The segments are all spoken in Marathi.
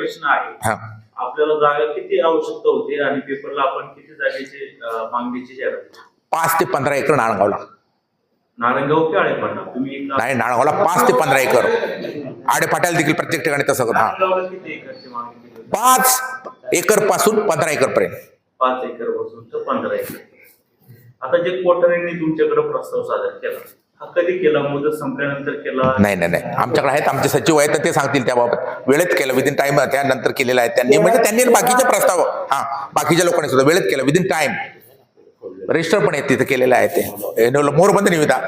प्रश्न आहे आपल्याला जागा किती आवश्यकता होती आणि पेपरला आपण किती जागेची मागणीची जाहिरात? पाच ते पंधरा एकर नारायणगाव आळेपाटा तुम्ही नाही नाळगावला पाच ते पंधरा एकर. आडे फाट्याला देखील प्रत्येक ठिकाणी तसं हा. होती? पाच एकरपासून पंधरा एकर पर्यंत पाच एकरपासून तर पंधरा एकर. आता जे कोठाऱ्यांनी तुमच्याकडे प्रस्ताव सादर केला कधी केला? मुदत संपल्यानंतर केला? नाही नाही नाही. आमच्याकडे आहेत. आमचे सचिव आहेत तर ते सांगतील त्याबाबत. वेळेत केलं. विदिन टाइम त्यानंतर केलेलं आहे. त्यांनी म्हणजे त्यांनी बाकीचे प्रस्ताव हा बाकीच्या लोकांनी सुद्धा वेळेत केलं. विदिन टाइम रजिस्टर पण आहे तिथे केलेलं आहे ते. मोरबंद निविदा.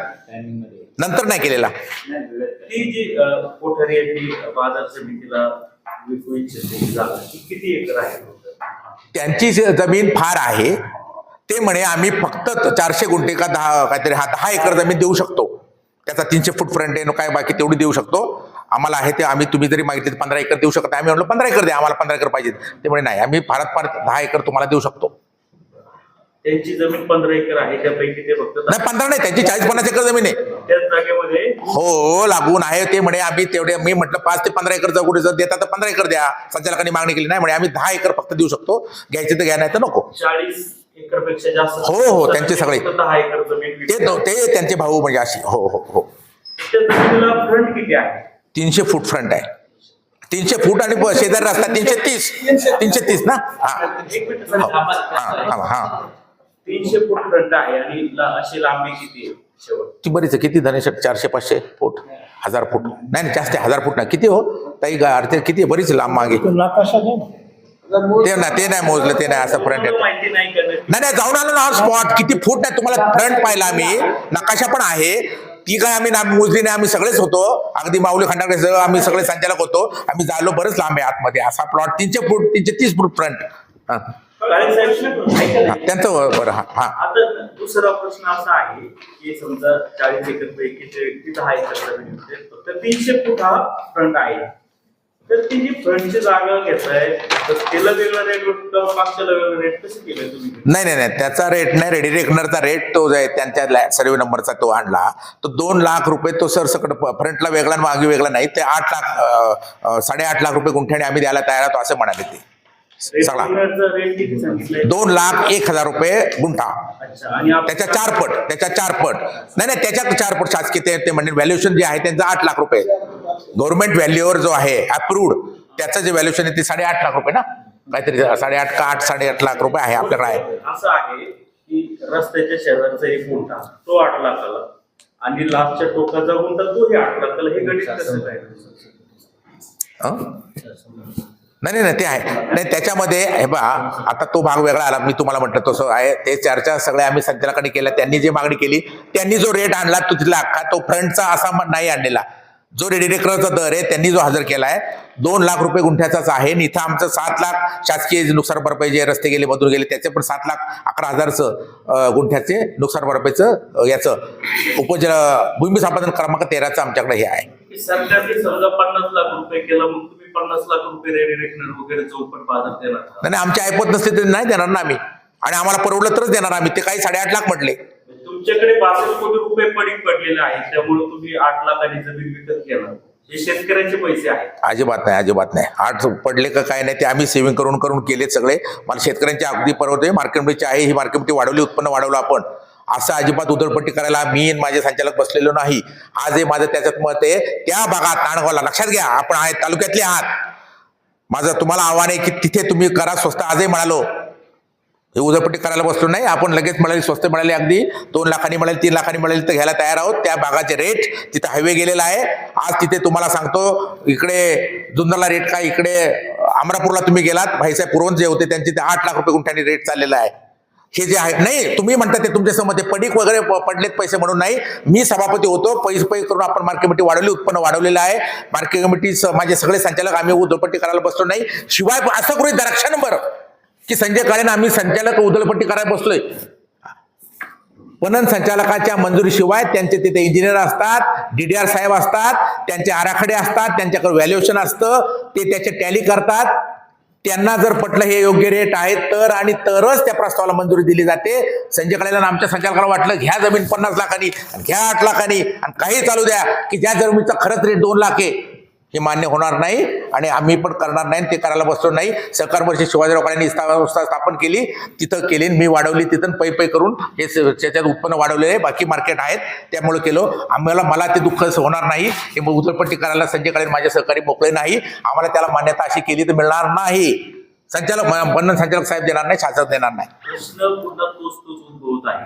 नंतर नाही केलेला. ती जी अं, कोठारी आहे ती बाजार समितीला विकू इच्छिते जागा ती किती एकर आहे? त्यांची जमीन फार आहे. ते म्हणे आम्ही फक्त चारशे गुंठे का दहा काहीतरी हा दहा एकर जमीन देऊ शकतो. त्याचा तीनशे फूट फ्रंट आहे काय बाकी तेवढी देऊ शकतो. आम्हाला आहे ते आम्ही तुम्ही जरी मागितले पंधरा एकर देऊ शकता आम्ही म्हणलो पंधरा एकर द्या आम्हाला पंधरा एकर पाहिजे ते म्हणे नाही आम्ही फारात फार दहा एकर तुम्हाला देऊ शकतो. त्यांची जमीन पंधरा एकर आहे त्यापैकी ते फक्त नाही पंधरा नाही त्यांची चाळीस पन्नास एकर जमीन आहे. त्याच जागेमध्ये हो लागून आहे ते म्हणे आम्ही तेवढे मी म्हटलं पाच ते पंधरा एकर कुठे जर देता तर पंधरा एकर द्या. संचालकांनी मागणी केली नाही म्हणे आम्ही दहा एकर फक्त देऊ शकतो. घ्यायचे तर घ्या नाही तर नको. चाळीस एकरपेक्षा जास्त हो, हो, त्यांचे सगळे. फक्त दहा एकर जमीन ते. ते त्यांचे भाऊ म्हणजे अशी हो हो हो. त्या जमिनीला फ्रंट किती आहे? तीनशे फूट फ्रंट आहे. तीनशे फूट आणि ब- शेजारी रस्ता तीनशे तीस. तीनशे तीस ना? हा. एक मिनिट हो. थांबा. हा. तीनशे फूट फ्रंट आहे आणि ला- अशी लांबी किती आहे शेवट? ती बरीच आहे. किती धनेश? चारशे पाचशे फूट हजार फूट. नाही नाही जास्त आहे हजार फूट नाही. किती हो? ताई गा- अर्थे किती आहे? बरीच लांब मागे. नकाशा द्या ना. ते ना ते नाही मोजलं ते नाही असं फ्रंट नाही? नाही नाही जाऊन आलो ना स्पॉट किती फूट नाही तुम्हाला फ्रंट पाहिला आम्ही. नकाशा पण आहे. ती काय आम्ही ना मोजली नाही आम्ही सगळेच होतो. अगदी माऊली खंडाकडे सगळं आम्ही सगळे संचालक होतो. आम्ही झालो बरंच लांब आहे आतमध्ये. असा प्लॉट तीनशे फूट तीनशे तीस फूट फ्रंट. त्यांचं बरं हा हा. दुसरा प्रश्न असा आहे की समजा चाळीस एकर पैकी तीनशे फूट हा फ्रंट आहे. तर ती जी फ्रंटची जागा घेताय तर त्याला वेगळा रेट मागच्याला वेगळा रेट कसं केले तुम्ही? नाही नाही नाही त्याचा रेट नाही रेडी रेकनरचा रेट तो जो आहे त्यांच्या सर्वे नंबरचा तो आणला. तो दोन लाख रुपये तो सर सकट फ्रंटला वेगळा आणि मागे वेगळा नाही ते आठ लाख साडेआठ लाख रुपये गुंठ्याने आम्ही द्यायला तयार आहोत असं म्हणाले ते. सगळा. दोन लाख एक हजार रुपये गुंठा. त्याच्या चार पट त्याच्या चार पट नाही नाही त्याच्या चार पट शासकीय ते- ते म्हणजे व्हॅल्युएशन जे आहे त्यांचं आठ लाख रुपये. गव्हर्नमेंट व्हॅल्यूवर जो आहे अप्रूव्ड त्याचं जे व्हॅल्युएशन आहे ते साडेआठ लाख रुपये ना? काहीतरी साडेआठ का आठ साडेआठ लाख रुपये आहे आपल्याकडे आहे. असं आहे की रस्त्याच्या शेजारचा एक गुंठा तो आठ लाखाला. आणि लास्टच्या टोकाचा गुंठा तोही आठ लाखाला. हे गणित कसं काय? नाही नाही नाही, ते आहे. नाही त्याच्यामध्ये हे बा आता तो भाग वेगळा आला. मी तुम्हाला म्हटलं तसं आहे. ते चर्चा सगळ्या आम्ही संचालकांनी केल्या. त्यांनी जी मागणी केली त्यांनी जो रेट आणला तो तिथला अख्खा तो फ्रंटचा असा नाही आणलेला. जो रेडिडेकरचा दर आहे त्यांनी जो हजर केला आहे दोन लाख रुपये गुंठ्याचाच आहे. आणि इथं आमचं सात लाख शासकीय नुकसान भरपाई जे रस्ते गेले मधून गेले त्याचे पण सात लाख अकरा हजारचं गुंठ्याचे नुकसान भरपाईचं याचं उपज भूमी संपादन क्रमांक तेराचं आमच्याकडे हे आहे. सरकारने समजा पन्नास लाख रुपये केला रेडी रेकनर वगैरे चौपट बाजार देणार? नाही नाही, आमची ऐपत नसते तर नाही देणार ना आम्ही. आणि आम्हाला परवडलं तरच देणार आम्ही. ते काही साडेआठ लाख म्हटले. तुमच्याकडे बासष्ट कोटी रुपये पडीक पडलेले आहेत त्यामुळे तुम्ही आठ लाखांनी जमीन विकत घेणार. हे शेतकऱ्यांचे पैसे आहेत. अजिबात नाही अजिबात नाही. आठ पडले का काय नाही ते आम्ही सेव्हिंग करून करून केलेत सगळे. मला शेतकऱ्यांची अगदी परवडते मार्केटमध्ये आहे ही मार्केटमध्ये वाढवली उत्पन्न वाढवलं आपण. असं अजिबात उधळपट्टी करायला मी माझे संचालक बसलेलो नाही. आज हे माझं त्याच्यात मत आहे त्या भागात नाणगावला लक्षात घ्या आपण आहे तालुक्यातले आहात. माझं तुम्हाला आव्हान आहे की तिथे तुम्ही करा स्वस्त. आजही म्हणालो. हे उधळपट्टी करायला बसलो नाही आपण लगेच मिळाली स्वस्त मिळाली अगदी. दोन लाखांनी मिळेल तीन लाखांनी मिळेल तर घ्यायला तयार आहोत. त्या भागाचे रेट तिथे हायवे गेलेला आहे. आज तिथे तुम्हाला सांगतो इकडे जुन्नरला रेट काय? इकडे अमरापूरला तुम्ही गेलात. भाईसाहेब पुरवण जे होते त्यांचे ते आठ लाख रुपये गुंठ्यांनी रेट चाललेला आहे. हे जे आहे नाही तुम्ही म्हणता ते तुमच्यासमोर ते पडीक वगैरे प- पडलेत पैसे म्हणून नाही. मी सभापती होतो पैसे पै करून आपण मार्केट कमिटी वाढवली उत्पन्न वाढवलेलं आहे. मार्केट कमिटी माझे सगळे संचालक आम्ही उधळपट्टी करायला बसलो नाही. शिवाय असं करू दरक्षा नंबर की संजय काळेन आम्ही संचालक उधळपट्टी करायला बसलोय. पणन संचालकाच्या मंजुरीशिवाय त्यांचे तिथे इंजिनियर असतात डी डी आर साहेब असतात त्यांचे आराखडे असतात त्यांच्याकडे व्हॅल्युएशन असतं ते त्याचे टॅली करतात. त्यांना जर पटलं हे योग्य रेट आहे तर आणि तरच त्या प्रस्तावाला मंजुरी दिली जाते. संजय कळेला आमच्या संचालकाला वाटलं घ्या जमीन पन्नास लाखांनी घ्या आठ लाखांनी आणि काही चालू द्या की ज्या जमिनीचा खरंच रेट दोन लाख आहे हे मान्य होणार नाही. आणि आम्ही पण करणार नाही ते करायला बसलो नाही. सहकार वर्षी शिवाजीराव काळ्यांनी संस्था स्थापन केली. तिथं केली मी वाढवली तिथं पै पै करून हे त्याच्यात उत्पन्न वाढवलेलं आहे. बाकी मार्केट आहेत. त्यामुळे केलो. आम्हाला मला ते दुःख होणार नाही. हे मग उधळपट्टी करायला संजय काळे माझे सहकारी मोकळे नाही. आम्हाला त्याला मान्यता अशी केली तर मिळणार नाही. संचालक बंधन संचालक साहेब देणार नाही शासक देणार नाही. प्रश्न पुन्हा तोच तोच उद्भवत आहे.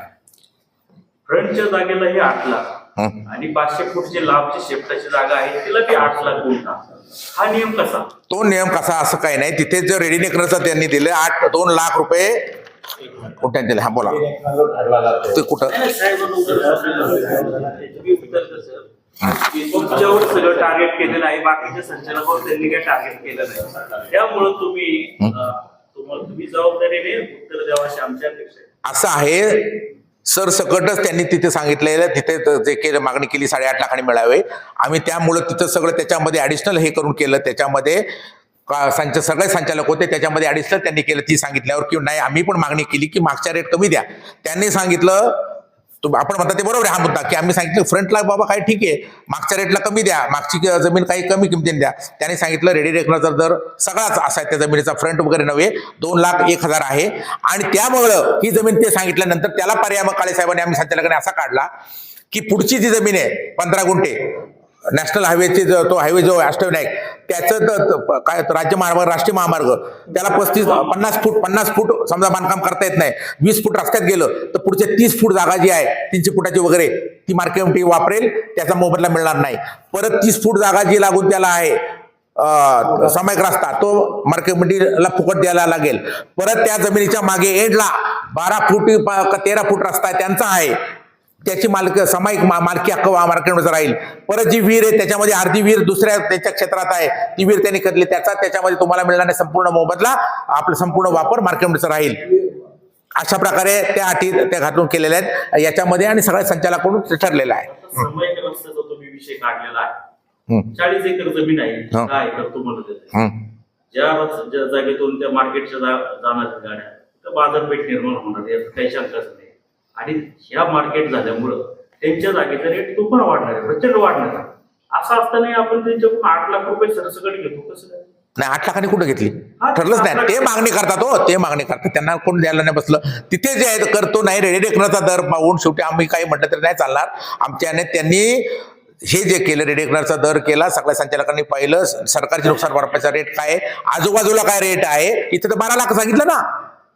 फ्रंटच्या जागेला हे आठ लाख. आणि पाचशे फूटची लाभची शेपटाची जागा आहे. तिला बी आठ लाख हा नियम कसा? तो नियम कसा? असं काही नाही. तिथे जो रेडीनेकरचं त्यांनी दिले आठ दोन लाख रुपये कुठे दिले? हा बोला. ते कुठं. तुमच्यावर सगळं टार्गेट केलेलं आहे बाकीच्या संचालकावर त्यांनी काही टार्गेट केलं नाही. त्यामुळं तुम्ही तुम्ही जबाबदारीने उत्तर द्यावं अशी आमची अपेक्षा आहे. असं आहे सरसकटच त्यांनी तिथे सांगितलेलं तिथे जे केलं मागणी केली साडेआठ लाखांनी मिळावे. आम्ही त्यामुळं तिथं सगळं त्याच्यामध्ये ॲडिशनल हे करून केलं. त्याच्यामध्ये का- संच सगळे संचालक होते. त्याच्यामध्ये ॲडिशनल त्यांनी केलं. ती सांगितल्यावर की नाही आम्ही पण मागणी केली की मागच्या रेट कमी द्या. त्यांनी सांगितलं आपण म्हणता ते बरोबर आहे हा मुद्दा की आम्ही सांगितलं फ्रंटला बाबा काय ठीक आहे मागच्या रेटला कमी द्या मागची जमीन काही कमी किमतीने द्या. त्यांनी सांगितलं रेडी रेकनचा दर सगळाच असा आहे त्या जमिनीचा फ्रंट वगैरे नव्हे दोन लाख एक हजार आहे. आणि त्यामुळं ही जमीन ते सांगितल्यानंतर त्याला पर्याय मग काळे साहेबांनी आम्ही संचालकाने असा काढला की पुढची जी जमीन आहे पंधरा गुंठे नॅशनल हायवेचे जो तो हायवे जो अष्टविनायक त्याचं तर त- काय राज्य महामार्ग राष्ट्रीय महामार्ग. त्याला पस्तीस पन्नास फूट पन्नास फूट समजा बांधकाम करता येत नाही. वीस फूट रस्त्यात गेलं तर पुढचे तीस फूट जागा जी आहे तीनशे फुटाची वगैरे ती मार्केट वापरेल त्याचा मोबदला मिळणार नाही. परत तीस फूट जागा जी लागून त्याला आहे अं, सामायिक रस्ता तो मार्केटमंडीला फुकट द्यायला लागेल. परत त्या जमिनीच्या मागे एंडला बारा फूट तेरा फूट रस्ता त्यांचा आहे. त्याची मालक सामायिक मालकी हक्क मार्केटमध्ये राहील. परत जी विहीर आहे त्याच्यामध्ये अर्धी विहीर दुसऱ्या त्याच्या क्षेत्रात आहे ती विहीर त्यांनी करली त्याचा त्याच्यामध्ये तुम्हाला मिळणारे संपूर्ण मोबदला आपला संपूर्ण वापर मार्केटमध्ये राहील. अशा प्रकारे त्या अटी त्या घालून केलेल्या आहेत याच्यामध्ये आणि सगळ्या संचालकाकडून ते ठरलेलं आहे. समायिक रस्त्याचा तुम्ही विषय काढलेला आहे चाळीस एकर जमीन. ज्या जागेतून त्या मार्केटच्या गाड्या बाजारपेठ निर्माण होणार यात काही शंकाच नाही. आणि ह्या मार्केट झाल्यामुळं त्यांच्या जागेचा रेट तो पण वाढणार आहे प्रचंड वाढणार आहे. असं असताना आपण त्यांच्याकडून आठ लाख रुपये सरसकट घेतो कसं काय? नाही आठ लाखांनी कुठं घेतली? ठरलंच नाही. ते मागणी करतात हो ते मागणी करतात. त्यांना कोण द्यायला नाही बसलं. तिथे जे आहे करतो नाही रेडी डेकराचा दर पाहून शेवटी आम्ही काही म्हटलं तरी नाही चालणार. आमच्याने त्यांनी हे जे केलं रेडेकनरचा दर केला सगळ्या संचालकांनी पाहिलं सरकारची नुकसान भरपाईचा रेट काय आजूबाजूला काय रेट आहे? इथं तर बारा लाख सांगितलं ना.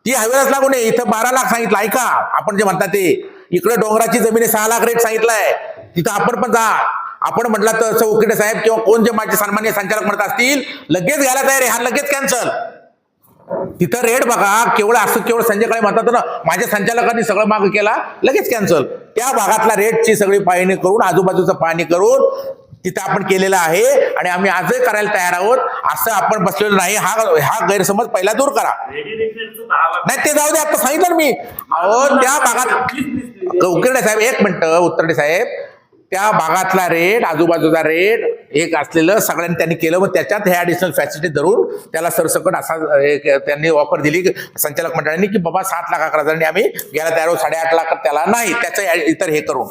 ती हवेलाच लागू नये. इथं बारा लाख सांगितलं. ऐका आपण जे म्हणतात ते इकडे डोंगराची जमीन आहे सहा लाख रेट सांगितलाय. तिथं आपण पण जा. आपण म्हटलं तर चौकडे साहेब किंवा कोण जे माझे सन्मान्य संचालक म्हणत असतील लगेच घ्यायला तयार आहे. हा लगेच कॅन्सल तिथं रेट बघा केवळ असं केवळ संजय काळे म्हणतात ना माझ्या संचालकांनी सगळं माग केला लगेच कॅन्सल त्या भागातला रेटची सगळी पाहणी करून आजूबाजूचं पाहणी करून तिथं आपण केलेलं आहे आणि आम्ही आजही करायला तयार आहोत. असं आपण बसलेलो नाही. हा हा गैरसमज पहिला दूर करा. नाही ते जाऊ दे आता सांगितलं मी. अहो त्या भागात उकिरडे साहेब एक मिनिट उत्तरडे साहेब. त्या भागातला रेट आजूबाजूचा रेट एक असलेलं सगळ्यांनी त्यांनी केलं. मग त्याच्यात हे ॲडिशनल फॅसिलिटी धरून त्याला सरसकट असा एक त्यांनी ऑफर दिली संचालक मंडळांनी की बाबा सात लाख अकरा हजारांनी आम्ही घ्यायला तयार साडेआठ लाख त्याला नाही. त्याचं इतर हे करून.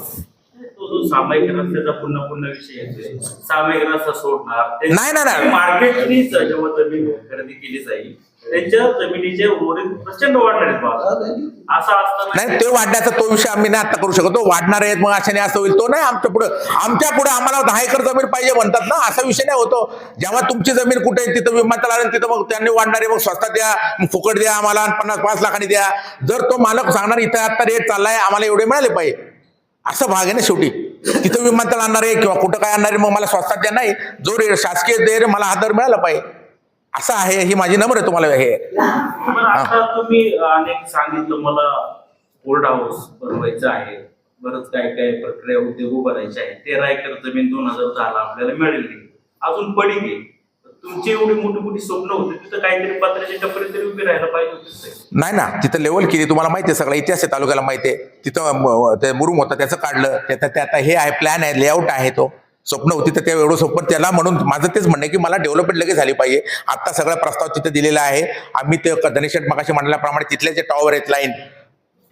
जो सामायिक रस्त्याचा पुन्हा पुन्हा विषय येतोय. सामायिक रस्ता सोडणार. नाही, नाही, नाही. मार्केटनी जेव्हा जमीन खरेदी केली जाईल त्यांच्या जमिनीचे उर्वरित प्रचंड वाढणार आहेत असं असताना नाही ते वाढण्याचा तो विषय आम्ही नाही आता करू शकतो. वाढणार आहेत मग अशाने असं होईल. तो नाही आमच्या पुढे आमच्या पुढे आम्हाला दहा एकर जमीन पाहिजे म्हणतात ना. असा विषय नाही होतो. जेव्हा तुमची जमीन कुठे आहे तिथं विमानतळ आलं तिथं मग त्यांनी वाढणारे मग स्वस्तात द्या मग फुकट द्या आम्हाला पन्नास पाच लाखांनी द्या. जर तो मालक सांगणार इथं आता रेट चाललाय आम्हाला एवढे मिळाले पाहिजे. असं भाग आहे ना शेवटी. तिथं विमानतळ आणणार आहे किंवा कुठं काय आणणार आहे मग मला स्वस्तात द्या नाही. जो रे शासकीय दे मला हा दर मिळाला पाहिजे. असं आहे ही माझी नम्र आहे तुम्हाला हे. तुम्ही अनेक सांगितलं मला बोर्ड हाऊस बनवायचं आहे. बरंच काय काय प्रक्रिया उद्योग उभारायचे आहे तेरा एकर जमीन दोन हजार दहाला आपल्याला मिळालेली अजून पडी तुमची एवढी मोठी मोठी स्वप्न होती तिथं काहीतरी पत्राचे टपरे तरी उभी राहायला पाहिजे नाही ना तिथं लेवल केली तुम्हाला माहिती आहे सगळा इतिहास आहे तालुक्याला माहिती आहे. तिथं म- ते मुरुम होतं त्याचं काढलं त्याचा त्याचा आता हे आहे प्लॅन आहे लेआउट आहे तो. स्वप्न होती तर ते एवढं स्वप्न त्याला म्हणून माझं तेच म्हणणं आहे की मला डेव्हलपमेंट लगेच झाली पाहिजे. आत्ता सगळा प्रस्ताव तिथं दिलेला आहे. आम्ही ते धनेशेट मगाशी म्हणल्याप्रमाणे तिथले जे टॉवर आहेत लाईन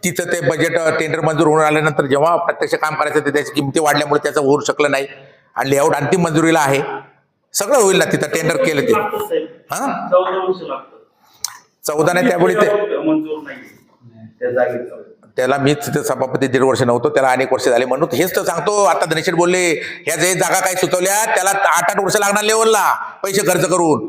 तिथं ते बजेट टेंडर मंजूर होऊन आल्यानंतर जेव्हा प्रत्यक्ष काम करायचं ते त्याची किमती वाढल्यामुळे त्याचं होऊ शकलं नाही. आणि लेआउट अंतिम मंजुरीला आहे. सगळं होईल ना तिथं टेंडर केलं ते. हा? चौदा नाही. त्यामुळे ते त्याला मीच तिथे सभापती दीड वर्ष नव्हतो त्याला अनेक वर्ष झाले म्हणून हेच तर सांगतो. आता धनेशेट बोलले ह्या जे जागा काही सुचवल्या त्याला आठ आठ वर्ष लागणार लेवलला पैसे खर्च करून.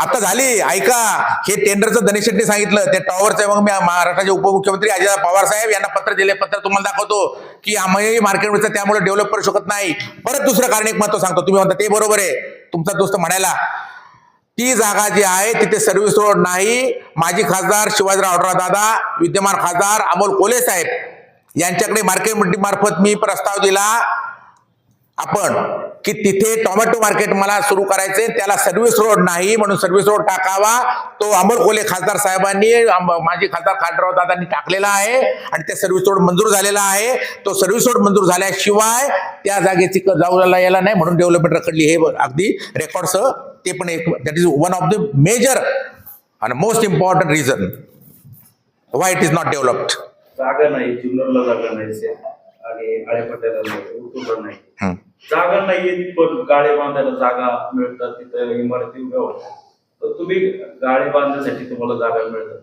आता झाली. ऐका. हे टेंडरचं धनेश शेट्टी सांगितलं. ते टॉवरचं मग मी महाराष्ट्राचे उपमुख्यमंत्री अजित पवार साहेब यांना पत्र दिले. पत्र तुम्हाला दाखवतो की आम्ही मार्केटमध्ये त्यामुळे डेव्हलप करू शकत नाही. परत दुसरं कारण एक महत्त्व सांगतो. तुम्ही म्हणता ते बरोबर आहे. तुमचा दोस्त म्हणायला ती जागा जी आहे तिथे सर्व्हिस रोड नाही. माजी खासदार शिवाजीराव दादा विद्यमान खासदार अमोल कोले साहेब यांच्याकडे मार्केट मार्फत मी प्रस्ताव दिला. आपण की तिथे टोमॅटो मार्केट मला सुरू करायचे त्याला सर्व्हिस रोड नाही म्हणून सर्व्हिस रोड टाकावा. तो अमोल कोले खासदार साहेबांनी माजी खासदार खांडराव दादांनी टाकलेला आहे आणि त्या सर्व्हिस रोड मंजूर झालेला आहे. तो सर्व्हिस रोड मंजूर झाल्याशिवाय त्या जागेची जाऊला यायला नाही म्हणून डेव्हलपमेंट रखडली हे अगदी रेकॉर्डसह ते पण एक that is one of the major आणि most important reason why it is not developed जागा नाही नाही जागा नाहीये पण गाळे बांधायला जागा मिळतात तिथं इमारती उभ्या होतात. तर तुम्ही गाळे बांधण्यासाठी तुम्हाला जागा मिळतात.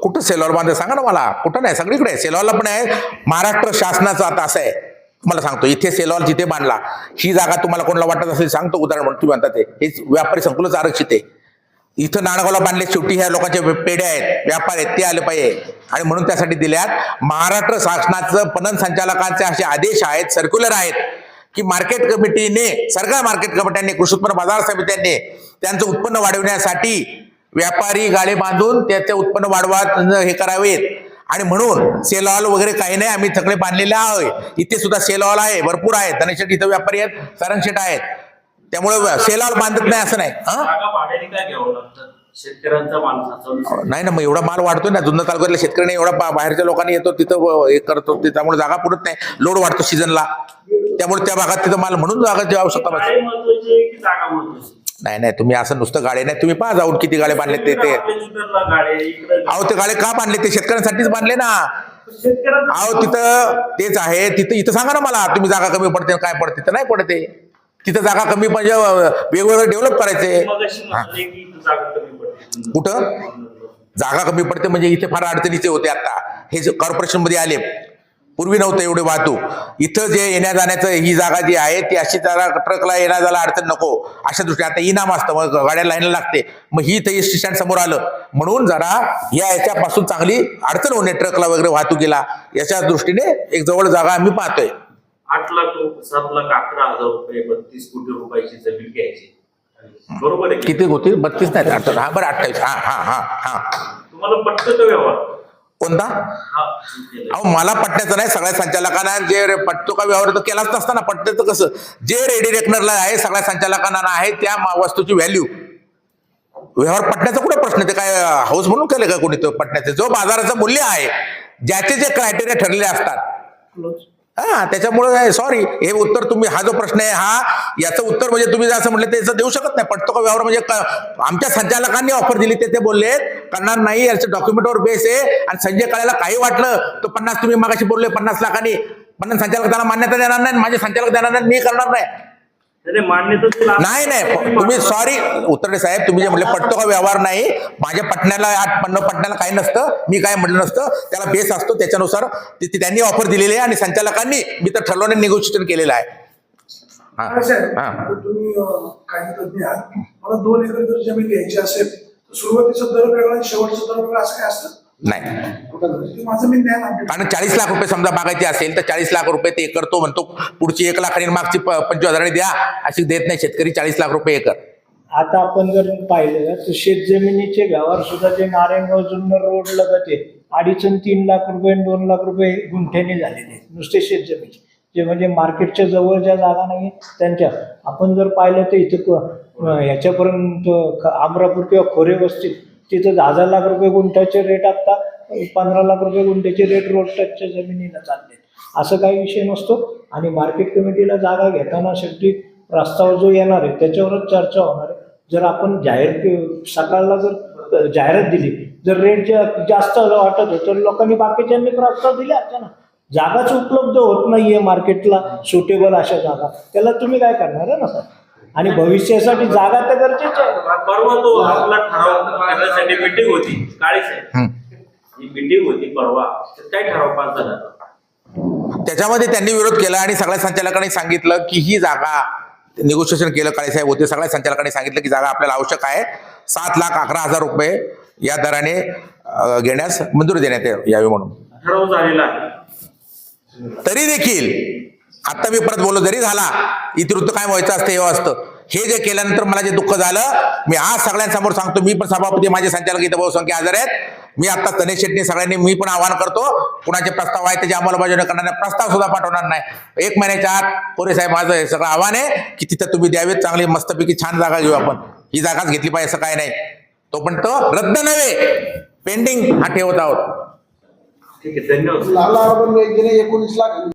कुठं सेलॉल बांधे सांगा ना मला. कुठं नाही? सगळीकडे. आहे. पण आहे. महाराष्ट्र शासनाचा आता असं आहे. तुम्हाला सांगतो इथे सेलॉल जिथे बांधला ही जागा तुम्हाला कोणाला वाटत असेल सांगतो उदाहरण म्हणून. तुम्ही म्हणता ते. हेच व्यापारी संकुलच आरक्षित आहे. इथं नाणगावला बांधले शेवटी ह्या लोकांचे पेढे आहेत व्यापार आहेत ते आले पाहिजे. आणि म्हणून त्यासाठी दिल्यात महाराष्ट्र शासनाचं पणन संचालकांचे असे आदेश आहेत सर्क्युलर आहेत की मार्केट कमिटीने सरकार मार्केट कमिट्यांनी कृषी उत्पन्न बाजार समित्यांनी त्यांचं उत्पन्न वाढवण्यासाठी व्यापारी गाळे बांधून त्याचे उत्पन्न वाढवा हे करावेत. आणि म्हणून सेलॉल वगैरे काही नाही आम्ही सगळे बांधलेले आहोत. इथे सुद्धा सेलॉल आहे भरपूर आहेत धनशेठ इथं व्यापारी आहेत सारंगशेट आहेत. त्यामुळे सेलॉल बांधत नाही असं नाही. हा. नाही ना मग एवढा माल वाढतोय ना जुन्नर तालुक्यातल्या शेतकऱ्यांनी एवढा बाहेरच्या लोकांनी येतो तिथं हे करतो त्यामुळे जागा पुरत नाही. लोड वाढतो सीझनला. त्यामुळे त्या भागात तिथं माल म्हणून आवश्यकता जागा महत्वाची नाही नाही तुम्ही असं नुसतं गाळे नाही तुम्ही पहा जाऊन किती गाळे बांधले ते ते. अहो ते गाळे का बांधले? ते शेतकऱ्यांसाठीच बांधले ना. अहो तिथं तेच आहे तिथं इथं सांगा ना मला तुम्ही जागा कमी पडते काय पडते तर नाही पडते. तिथं जागा कमी म्हणजे वेगवेगळं डेव्हलप करायचे. मगाशी म्हणाले की इथं जागा कमी पडते. कुठं? जागा कमी पडते म्हणजे इथे फार अडचणीचे होते आता. हे जे कॉर्पोरेशनमध्ये आले. पूर्वी नव्हतं एवढे वाहतूक. इथं जे येण्या जाण्याचं ही जागा जी आहे ती अशी जरा ट्रकला येण्या जायला अडचण नको. अशा दृष्टीने आता इनाम असतं मग गाड्या लाईनला लागते. मग ही इथं स्टँड समोर आलं. म्हणून जरा या याच्यापासून चांगली अडचण होणे ट्रकला वगैरे वाहतुकीला. याच्या दृष्टीने एक जवळ जागा आम्ही पाहतोय. आठ लाख रुपये सात लाख अकरा हजार रुपये बत्तीस कोटी रुपयाची जमीन घ्यायची. बरोबर आहे? किती होतील बत्तीस नाही अठ्ठावीस हा बरं अठ्ठावीस. हा हा हा हा. तुम्हाला पटतं का व्यवहार? कोणता? हा. अहो मला पटण्याचं नाही सगळ्या संचालकांना जे रे- पटतो का व्यवहार तो केलाच नसताना पटण्याचं कसं? जे रेडी रेकनरला आहे सगळ्या संचालकांना आहे त्या वस्तूची व्हॅल्यू व्यवहार पटण्याचा कुठे प्रश्न ते काय हाऊस म्हणून केलं का कोणी तो पटण्याचं? जो बाजाराचं मूल्य आहे ज्याचे जे क्रायटेरिया ठरलेले असतात. हा त्याच्यामुळे सॉरी हे उत्तर तुम्ही हा जो प्रश्न आहे हा याचं उत्तर म्हणजे तुम्ही जर असं म्हटलं त्याचं देऊ शकत नाही. पटतो का व्यवहार? म्हणजे आमच्या संचालकांनी ऑफर दिली ते ते बोलले करणार नाही याचं डॉक्युमेंटवर बेस आहे आणि संजय काळेला काही वाटलं तर पन्नास तुम्ही मागाशी बोलले पन्नास लाखांनी. पन्नास संचालक त्याला मान्यता देणार नाही माझे संचालक देणार नाही मी करणार नाही. नाही नाही तुम्ही सॉरी उत्तरे साहेब तुम्ही जे म्हणले पटतो का व्यवहार नाही? माझ्या पटण्याला आठ पन्न पटण्याला काही नसतं मी काय म्हटलं नसतं त्याला बेस असतो त्याच्यानुसार त्यांनी ऑफर दिलेली आहे आणि संचालकांनी मी तर ठरवणे निगोशिएशन केलेलं आहे. हा. साहेब हा. आता तुम्ही अं, काही तज्ञ आहात. मला दोन एकर जर जमीन घ्यायची असेल तर सुरुवातीचा दर वेगळा शेवटचा दर वेगळा असं काय असतं? नाही. कारण चाळीस लाख रुपये समजा मागायचे असेल तर चाळीस लाख रुपये ते एकर तो म्हणतो पुढची एक लाख आणि मागची प- पंचवीस हजारांनी द्या अशी देत नाही शेतकरी चाळीस लाख रुपये एकर. आता आपण जर पाहिलं तर शेत जमिनीचे गावावर सुद्धा जे नारायणगाव जुन्नर रोड लगत आहे अडीच तीन लाख रुपये आणि दोन लाख रुपये गुंठ्याने झालेले आहेत नुसते शेत जमिनीचे जे म्हणजे मार्केटच्या जवळ ज्या जागा नाही त्यांच्या. आपण जर पाहिलं तर इथं ह्याच्यापर्यंत आमरापूर किंवा खोरे वस्तीत तिथं दहा हजार लाख रुपये गुंठ्याचे रेट आता पंधरा लाख रुपये गुंठ्याचे रेट रोड टचच्या जमिनीला चालले. असं काही विषय नसतो. आणि मार्केट कमिटीला जागा घेताना शेवटी प्रस्ताव जो येणार आहे त्याच्यावरच चर्चा होणार आहे. जर आपण जाहीर सकाळला जर जाहिरात दिली जर रेट जास्त वाटत होतं तर लोकांनी बाकीच्यांनी प्रस्ताव दिले असते ना. जागाच उपलब्ध होत नाहीये मार्केटला सुटेबल अशा जागा. त्याला तुम्ही काय करणार आहे ना सर आणि भविष्यासाठी जागा तर गरजेची आहे. परवा तो आपला ठराव करण्यासाठी मिटिंग होती काळे साहेब. हं. मिटिंग होती परवा तर काय ठराव पास झाला त्याच्यामध्ये त्यांनी विरोध केला आणि सगळ्या संचालकांनी सांगितलं की ही जागा निगोशिएशन केलं काळेसाहेब होते सगळ्या संचालकांनी सांगितलं की जागा आपल्याला आवश्यक आहे. सात लाख अकरा हजार रुपये या दराने घेण्यास मंजुरी देण्यात यावी म्हणून. ठराव झालेला आहे. तरी देखील आता मी परत बोललो जरी झाला इतिवृत्त काय व्हायचं असतं हे असतं. हे जे केल्यानंतर मला जे दुःख झालं मी आज सगळ्यांसमोर सांगतो मी पण सभापती माझे संचालक इथं बहुसंख्य हजर आहेत. मी आता तनेश शेट्टी सगळ्यांनी मी पण आवाहन करतो कुणाचे प्रस्ताव आहे त्याची अंमलबजावणी करणार नाही प्रस्ताव सुद्धा पाठवणार नाही. एक महिन्याच्या आत पोरे साहेब माझं हे सगळं आव्हान आहे की तिथं तुम्ही द्यावेत चांगली मस्तपैकी छान जागा घेऊ आपण. ही जागाच घेतली पाहिजे असं काय नाही. तो पण तो रद्द नव्हे पेंडिंग हा ठेवत आहोत. ठीक आहे धन्यवाद. एकोणीस लाख